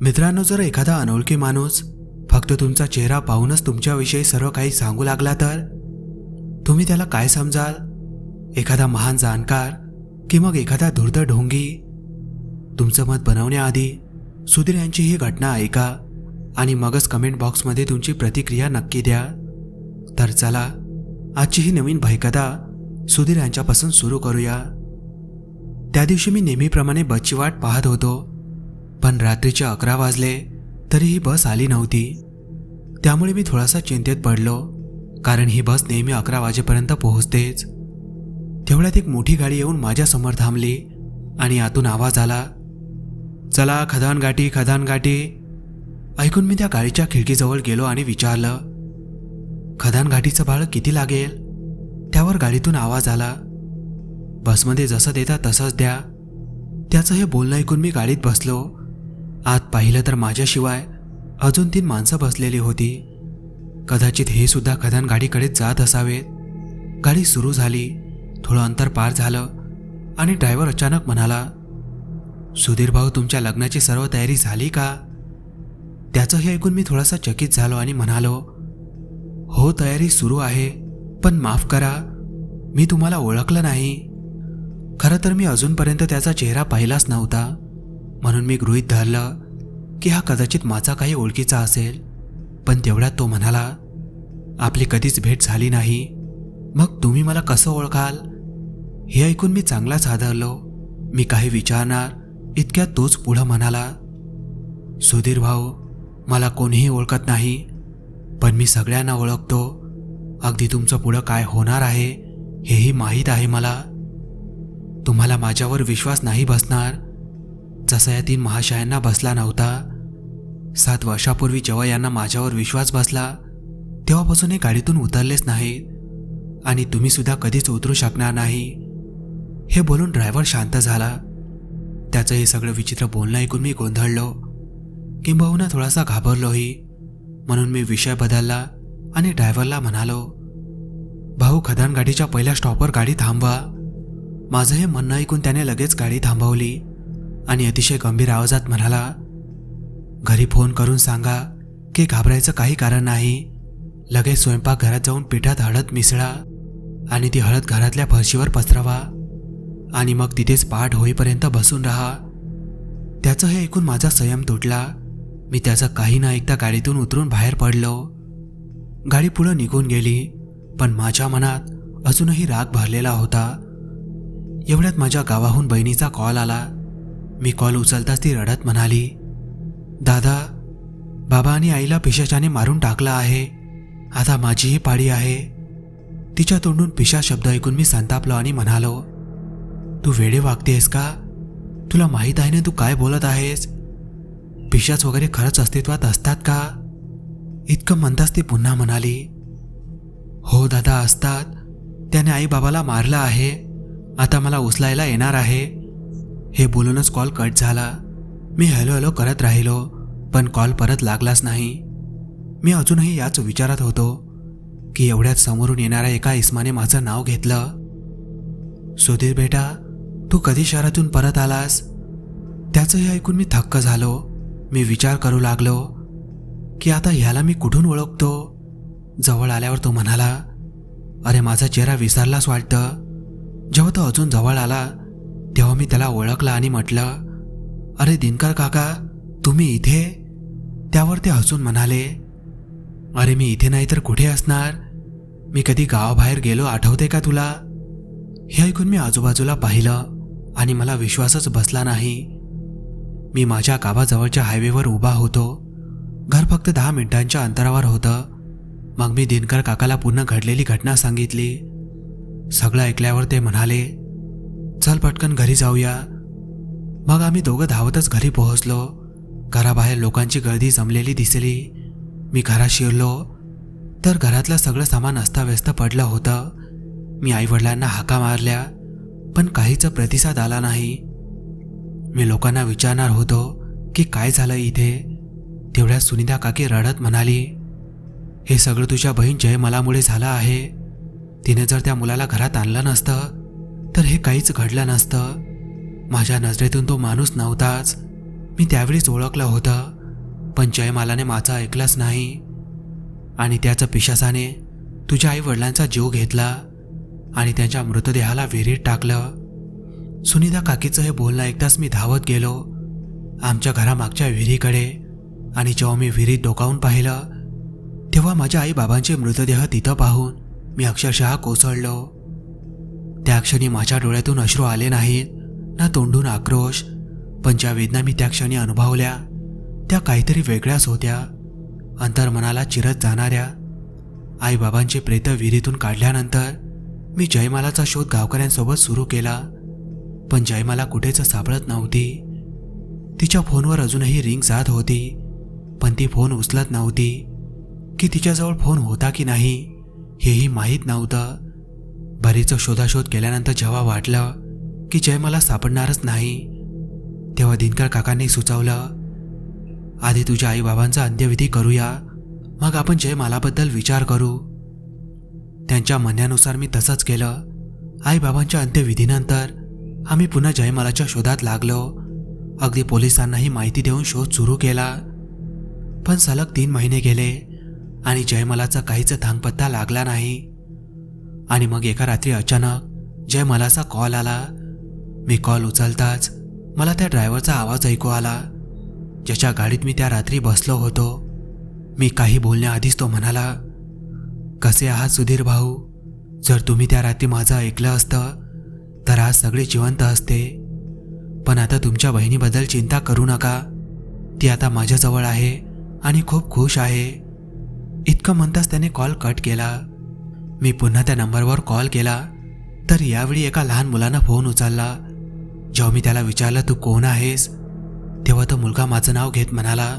मित्रांनो जर एखादा अनोळखी माणूस फक्त तुमचा चेहरा पाहूनच तुमच्याविषयी सर्व काही सांगू लागला तर? तुम्ही त्याला काय समजाल? एखादा महान जाणकार की मग एखादा धूर्त ढोंगी? तुमचं मत बनवण्याआधी सुधीर यांची ही घटना ऐका आणि मगच कमेंट बॉक्समध्ये तुमची प्रतिक्रिया नक्की द्या. तर चला आजची ही नवीन भयकथा सुधीर यांच्यापासून सुरू करूया. त्या दिवशी मी नेहमीप्रमाणे बसची वाट पाहत होतो. पण रात्रीचे अकरा वाजले तरी ही बस आली नव्हती. त्यामुळे मी थोडासा चिंतेत पडलो कारण ही बस नेहमी अकरा वाजेपर्यंत पोहोचतेच. तेवढ्यात एक मोठी गाडी येऊन माझ्यासमोर थांबली आणि आतून आवाज आला चला खदान गाठी खदान गाठी. ऐकून मी त्या गाडीच्या खिडकीजवळ गेलो आणि विचारलं खदान घाटीचं भाडं किती लागेल? त्यावर गाडीतून आवाज आला बसमध्ये जसं देता तसंच द्या. त्याचं हे बोलणं ऐकून मी गाडीत बसलो आत पाहिलं तर माझ्याशिवाय अजून तीन माणसं बसलेली होती. कदाचित हे सुद्धा खदान गाडीकडेच जात असावेत. गाडी सुरू झाली थोडं अंतर पार झालं आणि ड्रायव्हर अचानक म्हणाला सुधीर भाऊ तुमच्या लग्नाची सर्व तयारी झाली का? त्याचं हे ऐकून मी थोडासा चकित झालो आणि म्हणालो हो तयारी सुरू आहे पण माफ करा. मी तुम्हाला ओळखलं नाही. खरं तर मी अजूनपर्यंत त्याचा चेहरा पाहिलाच नव्हता. म्हणून मी गृहीत धरलं की हा कदाचित माझा काही ओळखीचा असेल. पण तेवढ्यात तो म्हणाला आपली कधीच भेट झाली नाही. मग तुम्ही मला कसं ओळखाल? हे ऐकून मी चांगलाच हादरलो. मी काही विचारणार इतक्यात तोच पुढं म्हणाला सुधीर भाऊ मला कोणीही ओळखत नाही पण मी सगळ्यांना ओळखतो. अगदी तुमचं पुढं काय होणार आहे हेही माहीत आहे मला. तुम्हाला माझ्यावर विश्वास नाही बसणार. जसा या तीन महाशयांना बसला नव्हता सात वर्षापूर्वी जेव्हा यांना माझ्यावर विश्वास बसला तेव्हापासून हे गाडीतून उतरलेच नाहीत आणि तुम्ही सुद्धा कधीच उतरू शकणार नाही. हे बोलून ड्रायव्हर शांत झाला. त्याचं हे सगळं विचित्र बोलणं ऐकून मी गोंधळलो. किंबहुना थोडासा घाबरलोही. म्हणून मी विषय बदलला आणि ड्रायव्हरला म्हणालो भाऊ खदान गाडीच्या पहिल्या स्टॉपवर गाडी थांबवा. माझं हे म्हणणं ऐकून त्याने लगेच गाडी थांबवली. आणि अतिशय गंभीर आवाजात म्हणाला घरी फोन करून सांगा की घाबरायचं काही कारण नाही. लगेच स्वयंपाकघरात जाऊन पिठात हळद मिसळा आणि ती हळद घरातल्या फरशीवर पसरवा आणि मग तिथेच पाठ होईपर्यंत बसून राहा. त्याचं हे ऐकून माझा संयम तुटला. मी त्याचं काही न ऐकता गाडीतून उतरून बाहेर पडलो. गाडी पुढं निघून गेली पण माझ्या मनात अजूनही राग भरलेला होता. एवढ्यात माझ्या गावाहून बहिणीचा कॉल आला. मी कॉल उचलताच ती रडत म्हणाली दादा बाबा आणि आईला पिशाच्याने मारून टाकलं आहे. आता माझीही पाळी आहे. तिच्या तोंडून पिशा शब्द ऐकून मी संतापलो आणि म्हणालो तू वेडे वागतेस का? तुला माहीत आहे ना तू काय बोलत आहेस? पिशाच वगैरे खरंच अस्तित्वात असतात का? इतकं म्हणताच ती पुन्हा म्हणाली हो दादा असतात. त्याने आई बाबाला मारलं आहे. आता मला उचलायला येणार आहे. हे बोलूनच कॉल कट झाला. मी हॅलो हॅलो करत राहिलो पण कॉल परत लागलाच नाही. मी अजूनही याच विचारात होतो की एवढ्यात समोरून येणाऱ्या एका इस्माने माझं नाव घेतलं. सुधीर बेटा तू कधी शहरातून परत आलास? त्याचं हे ऐकून मी थक्क झालो. मी विचार करू लागलो की आता ह्याला मी कुठून ओळखतो? जवळ आल्यावर तो म्हणाला अरे माझा चेहरा विसरलाच वाटतं. जेव्हा तो अजून जवळ आला तेव्हा मी त्याला ओळखला आणि म्हटलं अरे दिनकर काका तुम्ही इथे? त्यावर ते हसून म्हणाले अरे मी इथे नाही तर कुठे असणार? मी कधी गावाबाहेर गेलो आठवते का तुला? हे ऐकून मी आजूबाजूला पाहिलं आणि मला विश्वासच बसला नाही. मी माझ्या गावाजवळच्या हायवेवर उभा होतो. घर फक्त दहा मिनिटांच्या अंतरावर होतं. मग मी दिनकर काकाला पुन्हा घडलेली घटना सांगितली. सगळं ऐकल्यावर ते म्हणाले चल पटकन घरी जाऊया. मग आम्ही दोघं धावतच घरी पोहोचलो. घराबाहेर लोकांची गर्दी जमलेली दिसली. मी घरात शिरलो. तर घरातलं सगळं सामान अस्ताव्यस्त पडलं होतं. मी आईवडिलांना हाका मारल्या पण काहीच प्रतिसाद आला नाही. मी लोकांना विचारणार होतो की काय झालं इथे? तेवढ्या सुनीता काकी रडत म्हणाली हे सगळं तुझ्या बहीण जयमलामुळे झालं आहे. तिने जर त्या मुलाला घरात आणलं नसतं तर हे काहीच घडलं नसतं. माझ्या नजरेतून तो माणूस नव्हताच. मी त्यावेळीच ओळखलं होतं पण जयमालाने माझं ऐकलंच नाही. आणि त्याचं पिशासाने तुझ्या आई वडिलांचा जीव घेतला आणि त्यांच्या मृतदेहाला विहिरीत टाकलं. सुनीता काकीचं हे बोलणं ऐकताच मी धावत गेलो. आमच्या घरामागच्या विहिरीकडे आणि जेव्हा मी विहिरीत डोकावून पाहिलं तेव्हा माझ्या आई बाबांचे मृतदेह तिथं पाहून मी अक्षरशः कोसळलो. त्या क्षणी माझ्या डोळ्यातून अश्रू आले नाहीत ना तोंडून आक्रोश. पण ज्या वेदना मी त्या क्षणी अनुभवल्या त्या काहीतरी वेगळ्याच होत्या. अंतर्मनाला चिरत जाणाऱ्या. आईबाबांचे प्रेत विहिरीतून काढल्यानंतर मी जयमालाचा शोध गावकऱ्यांसोबत सुरू केला. पण जयमाला कुठेच सापडत नव्हती. तिच्या फोनवर अजूनही रिंग जात होती पण ती फोन उचलत नव्हती. की तिच्याजवळ फोन होता की नाही हेही माहीत नव्हतं. बरीच शोधाशोध केल्यानंतर जेव्हा वाटलं की जय मला सापडणारच नाही तेव्हा दिनकर काकांनी सुचवलं आधी तुझ्या आईबाबांचा अंत्यविधी करूया मग आपण जयमालाबद्दल विचार करू. त्यांच्या म्हणण्यानुसार मी तसंच केलं. आईबाबांच्या अंत्यविधीनंतर आम्ही पुन्हा जयमालाच्या शोधात लागलो. अगदी पोलिसांनाही माहिती देऊन शोध सुरू केला. पण सलग तीन महिने गेले आणि जयमालाचा काहीच थांगपत्ता लागला नाही. आणि मग एका रात्री अचानक जय जयमालाचा कॉल आला. मी कॉल उचलताच मला त्या ड्रायव्हरचा आवाज ऐकू आला. ज्याच्या गाडीत मी त्या रात्री बसलो होतो. मी काही बोलण्याआधीच तो म्हणाला कसे आहात सुधीर भाऊ? जर तुम्ही त्या रात्री माझं ऐकलं असतं तर आज सगळे जिवंत असते. पण आता तुमच्या बहिणीबद्दल चिंता करू नका. ती आता माझ्याजवळ आहे आणि खूप खुश आहे. इतकं म्हणताच त्याने कॉल कट केला. मी पुन्हा त्या नंबरवर कॉल केला तर यावेळी एका लहान मुलानं फोन उचलला. जेव्हा मी त्याला विचारलं तू कोण आहेस? तेव्हा तो मुलगा माझं नाव घेत म्हणाला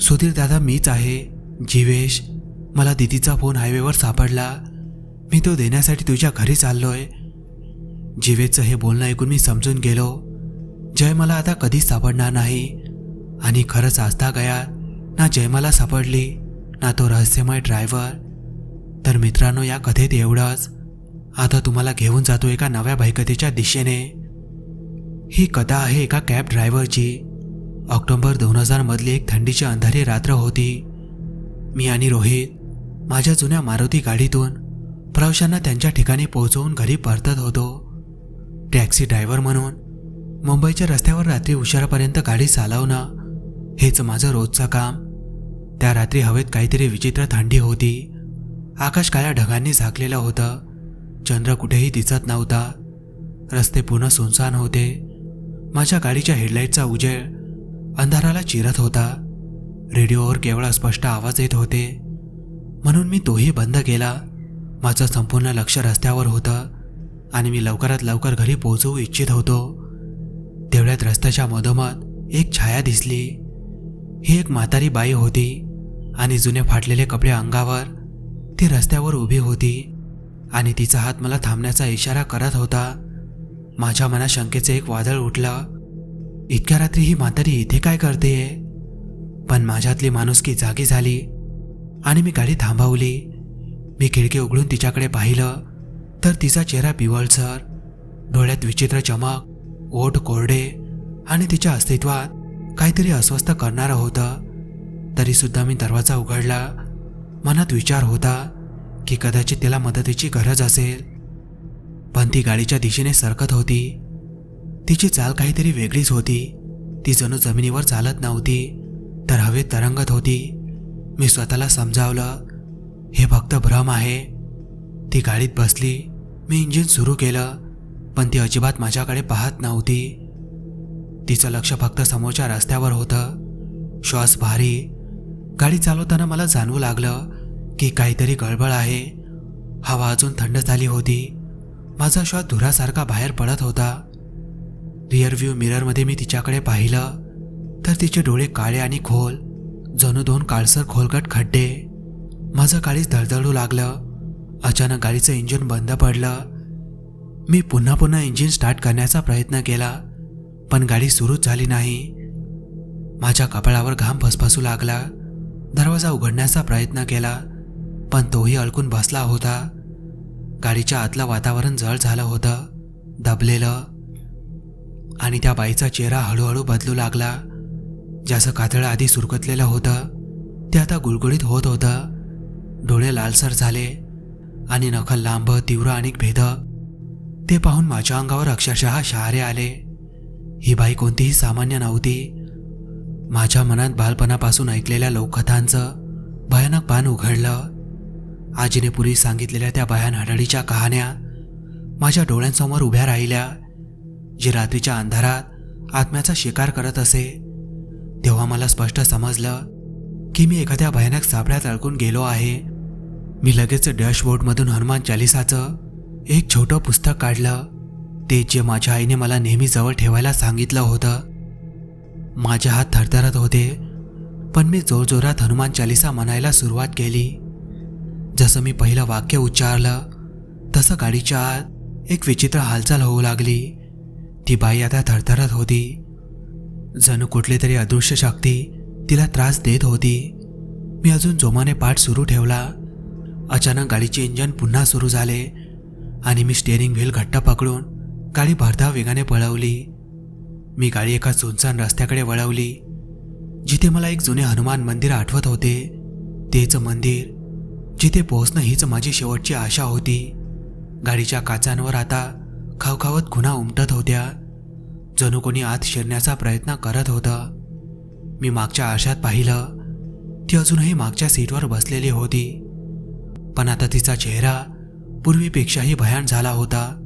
सुधीर दादा मीच आहे जीवेश. मला दिदीचा फोन हायवेवर सापडला. मी तो देण्यासाठी तुझ्या घरी चाललोय. जीवेशचं हे बोलणं ऐकून मी समजून गेलो. जय मला आता कधीच सापडणार नाही. आणि खरंच आस्था गया ना जय मला सापडली ना तो रहस्यमय ड्रायव्हर तर मित्रांनो या कथेत एवढंच. आता तुम्हाला घेऊन जातो एका नव्या भयकथेच्या दिशेने. ही कथा आहे एका कॅब ड्रायव्हरची. ऑक्टोबर दोन हजार मधली एक थंडीची अंधारी रात्र होती. मी आणि रोहित माझ्या जुन्या मारुती गाडीतून प्रवाशांना त्यांच्या ठिकाणी पोहोचवून घरी परतत होतो. टॅक्सी ड्रायव्हर म्हणून मुंबईच्या रस्त्यावर रात्री उशिरापर्यंत गाडी चालवणं हेच माझं रोजचं काम. त्या रात्री हवेत काहीतरी विचित्र थंडी होती. आकाश काळ्या ढगांनी झाकलेलं होतं. चंद्र कुठेही दिसत नव्हता. रस्ते पूर्ण सुनसान होते. माझ्या गाडीच्या हेडलाईटचा उजेड अंधाराला चिरत होता. रेडिओवर केवळ स्पष्ट आवाज येत होते. म्हणून मी तोही बंद केला. माझं संपूर्ण लक्ष रस्त्यावर होतं आणि मी लवकरात लवकर घरी पोहोचवू इच्छित होतो. तेवढ्यात रस्त्याच्या मधोमध एक छाया दिसली. ही एक म्हातारी बाई होती आणि जुने फाटलेले कपडे अंगावर ती रस्त्यावर उभी होती आणि तिचा हात मला थांबण्याचा इशारा करत होता. माझ्या मनात शंकेचं एक वादळ उठलं. इतक्या रात्री ही म्हातारी इथे काय करतेय पण माझ्यातली माणुसकी जागी झाली आणि मी गाडी थांबवली. मी खिडकी उघडून तिच्याकडे पाहिलं तर तिचा चेहरा पिवळसर डोळ्यात विचित्र चमक ओठ कोरडे आणि तिच्या अस्तित्वात काहीतरी अस्वस्थ करणारं होतं. तरीसुद्धा मी दरवाजा उघडला मनात विचार होता की कदाचित तिला मदतीची गरज असेल. पण ती गाडीच्या दिशेने सरकत होती. तिची चाल काहीतरी वेगळीच होती. ती जणू जमिनीवर चालत नव्हती तर हवेत तरंगत होती. मी स्वतःला समजावलं हे फक्त भ्रम आहे. ती गाडीत बसली. मी इंजिन सुरू केलं पण ती अजिबात माझ्याकडे पाहत नव्हती. तिचं लक्ष फक्त समोरच्या रस्त्यावर होतं. श्वास भारी गाडी चालवताना मला जाणवू लागलं की काहीतरी गडबड आहे. हवा अजून थंड झाली होती. माझा श्वास धुरासारखा बाहेर पडत होता. रिअरव्ह्यू मिररमध्ये मी तिच्याकडे पाहिलं तर तिचे डोळे काळे आणि खोल जणू दोन काळसर खोलगट खड्डे. माझं गाडीच धडधडू लागलं. अचानक गाडीचं इंजिन बंद पडलं. मी पुन्हा पुन्हा इंजिन स्टार्ट करण्याचा प्रयत्न केला पण गाडी सुरूच झाली नाही. माझ्या कपाळावर घाम फसफसू लागला. दरवाजा उघडण्याचा प्रयत्न केला पण तोही अडकून बसला होता. गाडीच्या आतलं वातावरण जळ झालं होतं दबलेलं. आणि त्या बाईचा चेहरा हळूहळू बदलू लागला. ज्याचं कातळ आधी सुरकतलेलं होतं ते आता गुळगुळीत होत होतं. डोळे लालसर झाले आणि नखल लांब तीव्र आणि भेद. ते पाहून माझ्या अंगावर अक्षरशः शहारे आले. ही बाई कोणतीही सामान्य नव्हती. माझ्या मनात बालपणापासून ऐकलेल्या लोककथांचं भयानक पान उघडलं. आजीने पूर्वी सांगितलेल्या त्या भयान हडडीच्या कहाण्या माझ्या डोळ्यांसमोर उभ्या राहिल्या. जे रात्रीच्या अंधारात आत्म्याचा शिकार करत असे तेव्हा मला स्पष्ट समजलं की मी एखाद्या भयानक सापड्यात अडकून गेलो आहे. मी लगेच डॅशबोर्डमधून हनुमान चालिसाचं एक छोटं पुस्तक काढलं. ते जे माझ्या आईने मला नेहमी जवळ ठेवायला सांगितलं होतं माझे हात थरथरत होते पण मी जोरजोरात हनुमान चालिसा म्हणायला सुरुवात केली. जसं मी पहिलं वाक्य उच्चारलं तसं गाडीच्या आत एक विचित्र हालचाल होऊ लागली. ती बाई आता थरथरत होती. जणू कुठली तरी अदृश्य शक्ती तिला त्रास देत होती. मी अजून जोमाने पाठ सुरू ठेवला. अचानक गाडीचे इंजन पुन्हा सुरू झाले आणि मी स्टेअरिंग व्हील घट्ट पकडून गाडी भरधाव वेगाने पळवली. मी गाडी एका सुनसान रस्त्याकडे वळवली जिथे मला एक जुने हनुमान मंदिर आठवत होते. तेच मंदिर जिथे पोहोचणं हीच माझी शेवटची आशा होती. गाडीच्या काचांवर आता खावखावत खुणा उमटत होत्या. जणू कोणी आत शिरण्याचा प्रयत्न करत होता. मी मागच्या आरशात पाहिलं ती अजूनही मागच्या सीटवर बसलेली होती. पण आता तिचा चेहरा पूर्वीपेक्षाही भयान झाला होता.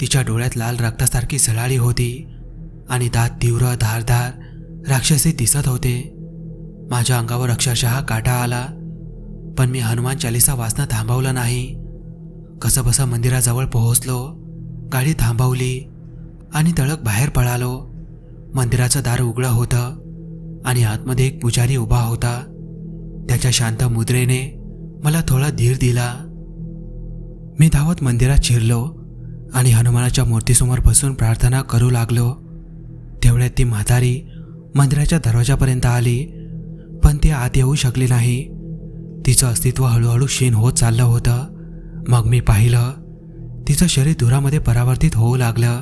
तिच्या डोळ्यात लाल रक्तासारखी झळाळी होती. आणि दात तीव्र धारधार राक्षसी दिसत होते. माझ्या अंगावर अक्षरशः काटा आला पण मी हनुमान चालिसा वाचणं थांबवलं नाही. कसंबसं मंदिराजवळ पोहोचलो गाडी थांबवली आणि तळक बाहेर पळालो. मंदिराचं दार उघडं होतं आणि आतमध्ये एक पुजारी उभा होता. त्याच्या शांत मुद्रेने मला थोडा धीर दिला. मी धावत मंदिरात शिरलो आणि हनुमानाच्या मूर्तीसमोर बसून प्रार्थना करू लागलो. तेवढ्यात ती म्हातारी मंदिराच्या दरवाजापर्यंत आली. पण ती आत येऊ शकली नाही. तिचं अस्तित्व हळूहळू क्षीण होत चाललं होतं. मग मी पाहिलं तिचं शरीर धुरामध्ये परावर्तित होऊ लागलं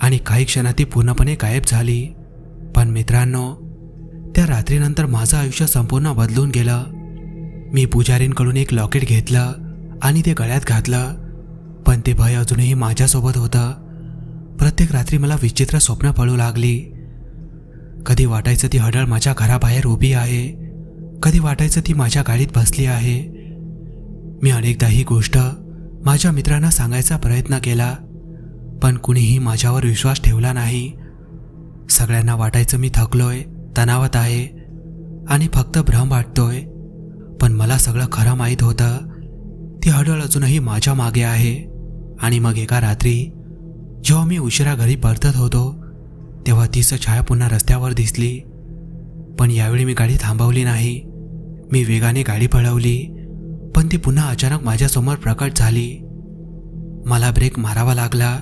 आणि काही क्षणात ती पूर्णपणे गायब झाली. पण मित्रांनो त्या रात्रीनंतर माझं आयुष्य संपूर्ण बदलून गेलं. मी पुजारींकडून एक लॉकेट घेतलं आणि ते गळ्यात घातलं. पण ते भय अजूनही माझ्यासोबत होतं. प्रत्येक रात्री मला विचित्र स्वप्न पडू लागली. कधी वाटायचं ती हडळ माझ्या घराबाहेर उभी आहे. कधी वाटायचं ती माझ्या गाडीत बसली आहे. मी अनेकदा ही गोष्ट माझ्या मित्रांना सांगायचा प्रयत्न केला पण कुणीही माझ्यावर विश्वास ठेवला नाही. सगळ्यांना वाटायचं मी थकलोय तणावात आहे आणि फक्त भ्रम वाटतोय. पण मला सगळं खरं माहीत होतं. ती हडळ अजूनही माझ्या मागे आहे. आणि मग एका रात्री जेव्हा मी उशिरा घरी परतत होतो तेव्हा तिचं छाया पुन्हा रस्त्यावर दिसली. पण यावेळी मी गाडी थांबवली नाही. मी वेगाने गाडी पळवली पण ती पुन्हा अचानक माझ्यासमोर प्रकट झाली. मला ब्रेक मारावा लागला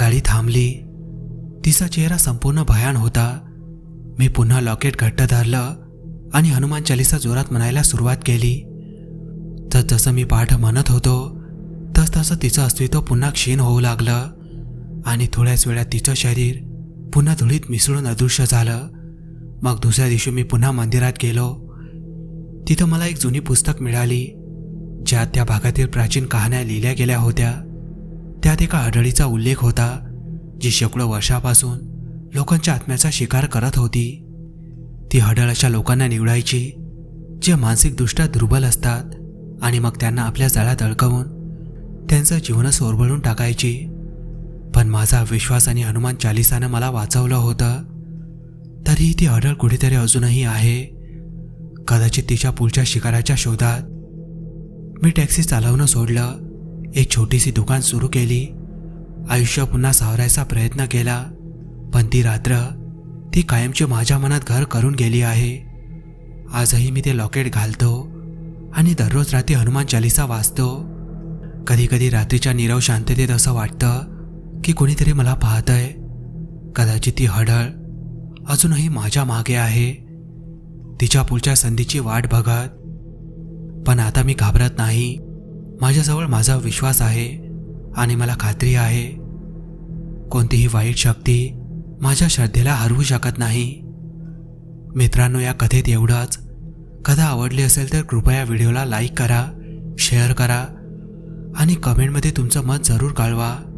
गाडी थांबली. तिचा चेहरा संपूर्ण भयान होता. मी पुन्हा लॉकेट घट्ट धरलं आणि हनुमान चालिसा जोरात म्हणायला सुरुवात केली. तर जसं मी पाठ म्हणत होतो तस तसं तिचं अस्तित्व पुन्हा क्षीण होऊ लागलं. आणि थोड्याच वेळात तिचं शरीर पुन्हा धुळीत मिसळून अदृश्य झालं. मग दुसऱ्या दिवशी मी पुन्हा मंदिरात गेलो. तिथं मला एक जुनी पुस्तक मिळाली ज्यात त्या भागातील प्राचीन कहाण्या लिहिल्या गेल्या होत्या. त्यात एका आढळीचा उल्लेख होता जी शेकडो वर्षापासून लोकांच्या आत्म्याचा शिकार करत होती. ती हडळ अशा लोकांना निवडायची जे मानसिकदृष्ट्या दुर्बल असतात आणि मग त्यांना आपल्या जाळ्यात अडकवून त्यांचं जीवनच ओरबळून टाकायची. पण माझा विश्वास आणि हनुमान चालिसानं मला वाचवलं होतं. तरीही ती अडळ कुठेतरी अजूनही आहे. कदाचित तिच्या पुढच्या शिकाराच्या शोधात. मी टॅक्सी चालवणं सोडलं. एक छोटीशी दुकान सुरू केली. आयुष्य पुन्हा सावरायचा प्रयत्न केला. पण ती रात्र ती कायमची माझ्या मनात घर करून गेली आहे. आजही मी ते लॉकेट घालतो आणि दररोज रात्री हनुमान चालिसा वाचतो. कधी कधी रात्रीच्या नीरव शांततेत असं वाटतं की कोणीतरी मला पाहतंय. कदाचित ती हडळ अजूनही माझ्या मागे आहे. तिच्या पुढच्या संधीची वाट बघत. पण आता मी घाबरत नाही. माझ्याजवळ माझा विश्वास आहे आणि मला खात्री आहे. कोणतीही वाईट शक्ती माझ्या श्रद्धेला हरवू शकत नाही. मित्रांनो या कथेत एवढंच. कथा आवडली असेल तर कृपया व्हिडिओला लाईक करा शेअर करा आणि कमेंटमध्ये तुमचं मत जरूर कळवा.